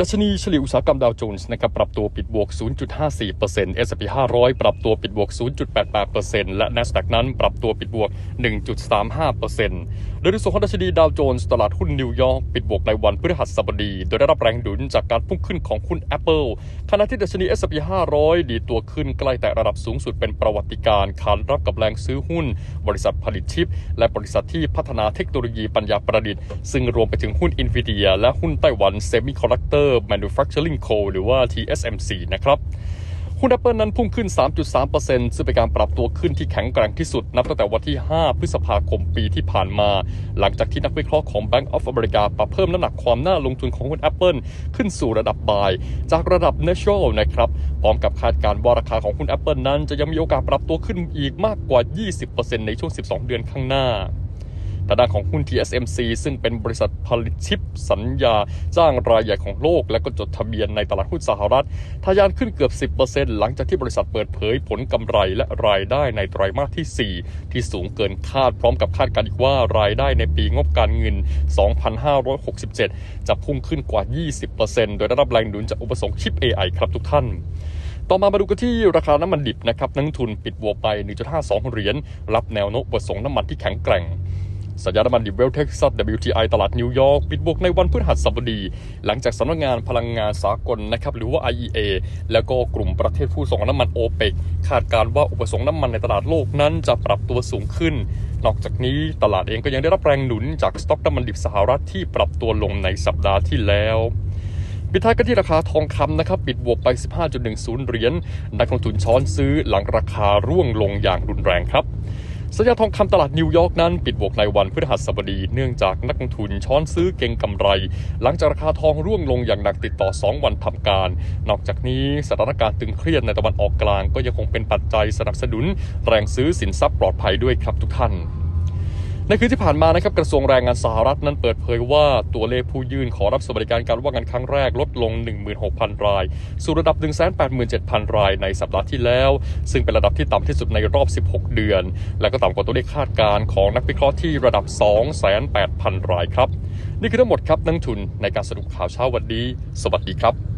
ดัชนีเฉลี่ยอุตสาหกรรมดาวโจนส์นะครับปรับตัวปิดบวก 0.54% S&P 500 ปรับตัวปิดบวก 0.88%และ NASDAQ นั้นปรับตัวปิดบวก 1.35%โดยในส่วนของดัชนีดาวโจนส์ตลาดหุ้นนิวยอร์กปิดบวกในวันพฤหัสบดี โดยได้รับแรงดุลจากการพุ่งขึ้นของหุ้น Apple ขณะที่ดัชนี S&P 500 ดีตัวขึ้นใกล้แต่ระดับสูงสุดเป็นประวัติการณ์ขานรับกับแรงซื้อหุ้น บริษัทผลิตชิป และบริษัทที่พัฒนาเทคโนโลยีปัญญาประดิษฐ์ซึ่งรวมไปถึงหุ้น NVIDIA และหุ้นไต้หวัน Wafer Manufacturing Co หรือว่า TSMC นะครับหุ้น Apple นั้นพุ่งขึ้น 3.3%ซึ่งเป็นการปรับตัวขึ้นที่แข็งแกร่งที่สุด นับตั้งแต่วันที่ 5 พฤษภาคมปีที่ผ่านมา หลังจากที่นักวิเคราะห์ของ Bank of America ปรับเพิ่มน้ำหนักความน่าลงทุนของหุ้น Apple ขึ้นสู่ระดับบาย จากระดับ Natural นะครับ พร้อมกับคาดการณ์ว่าราคาของหุ้น Apple นั้นจะยังมีโอกาสปรับตัวขึ้นอีกมากกว่า 20%ในช่วง 12 เดือนข้างหน้า ทางด้านของหุ้น TSMC ซึ่งเป็นบริษัทผลิตชิปสัญญา จ้างรายใหญ่ของโลก และก็จดทะเบียนในตลาดหุ้นสหรัฐทะยานขึ้นเกือบ 10%หลังจากที่บริษัทเปิดเผยผลกำไรและรายได้ในไตรมาสที่ 4 ที่สูงเกินคาดพร้อมกับคาดการณ์อีกว่ารายได้ในปีงบการเงิน 2567 จะพุ่งขึ้นกว่า 20%โดยได้รับแรงหนุนจากอุปสงค์ชิป AI ครับทุกท่านต่อมามาดูกันที่ราคาน้ำมันดิบนะครับนักทุนปิดบวกไป 1.52 เหรียญรับแนวโน้มอุปสงค์น้ำมันที่แข็งแกร่ง สัญญาณน้ำมันดิบเวลเท็กซัส WTI ตลาดนิวยอร์กปิดบวกในวันพฤหัสบดี หลังจากสำนักงานพลังงานสากลนะครับหรือว่า IEA แล้วก็กลุ่มประเทศผู้ส่งน้ำมันโอเปกคาดการว่าอุปสงค์น้ำมันในตลาดโลกนั้นจะปรับตัวสูงขึ้น นอกจากนี้ตลาดเองก็ยังได้รับแรงหนุนจากสต็อกน้ำมันดิบสหรัฐที่ปรับตัวลงในสัปดาห์ที่แล้วปิดท้ายกันที่ราคาทองคำนะครับปิดบวกไป 15.10 เหรียญนักลงทุนช้อนซื้อหลังราคาร่วงลงอย่างรุนแรงครับ สัญญาทองคำตลาดนิวยอร์กนั้นปิดบวกในวันพฤหัสบดี เนื่องจากนักลงทุนช้อนซื้อเก่งกำไร หลังจากราคาทองร่วงลงอย่างหนักติดต่อ 2 วันทำการ นอกจากนี้สถานการณ์ตึงเครียดในตะวันออกกลาง ก็ยังคงเป็นปัจจัยสนับสนุน แรงซื้อสินทรัพย์ปลอดภัยด้วยครับทุกท่าน ในคืนที่ผ่านมานะครับกระทรวงแรงงานสหรัฐนั้นเปิดเผยว่าตัวเลขผู้ยื่นขอรับสวัสดิการการว่างงานครั้งแรกลดลง 16,000 ราย สู่ระดับ 187,000 รายในสัปดาห์ที่แล้ว ซึ่งเป็นระดับที่ต่ำที่สุดในรอบ 16 เดือน และก็ต่ำกว่าตัวเลขคาดการณ์ของนักวิเคราะห์ที่ระดับ 208,000 รายครับ นี่คือทั้งหมดครับนักทุนในการสรุปข่าวเช้าวันนี้ สวัสดีครับ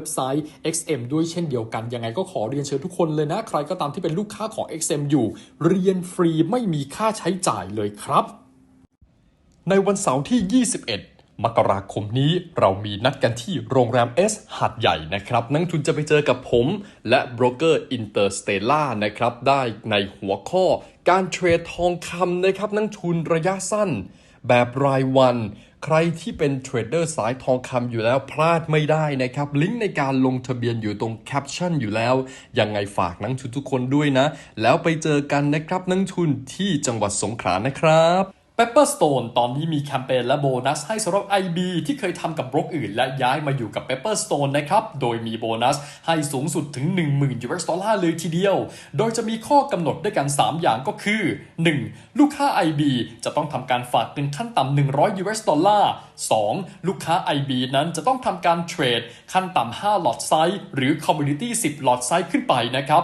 บ็บไซต์ XM ด้วยเช่นเดียวกัน ยังไงก็ขอเรียนเชิญทุกคนเลยนะ ใครก็ตามที่เป็นลูกค้าของ XM อยู่ เรียนฟรีไม่มีค่าใช้จ่ายเลยครับ ในวันเสาร์ที่ 21มกราคมนี้เรามีนัดกันที่โรงแรม S หาดใหญ่นะครับ นักทุนจะไปเจอกับผมและโบรกเกอร์อินเตอร์สเตล่านะครับ ได้ในหัวข้อการเทรดทองคำนะครับ นักทุนระยะสั้น แบบรายวัน ใครที่เป็นเทรดเดอร์สายทองคำอยู่แล้วพลาดไม่ได้นะครับ ลิงก์ในการลงทะเบียนอยู่ตรงแคปชั่นอยู่แล้ว ยังไงฝากนักทุนทุกคนด้วยนะ แล้วไปเจอกันนะครับนักทุนที่จังหวัดสงขลานะครับ Pepperstone ตอนนี้มีแคมเปญและโบนัสให้สำหรับ IB ที่เคยทำกับบล็อกอื่น และย้ายมาอยู่กับ Pepperstone นะครับ โดยมีโบนัสให้สูงสุดถึง 10,000 US ดอลลาร์เลยทีเดียว โดยจะมีข้อกำหนดด้วยกัน 3 อย่างก็คือ 1. ลูกค้า IB จะต้องทำการฝากเงินขั้นต่ำ100 US ดอลลาร์ 2. ลูกค้า IB นั้นจะต้องทำการเทรดขั้นต่ำ5หลอดไซส์หรือ Community 10หลอดไซส์ขึ้นไปนะครับ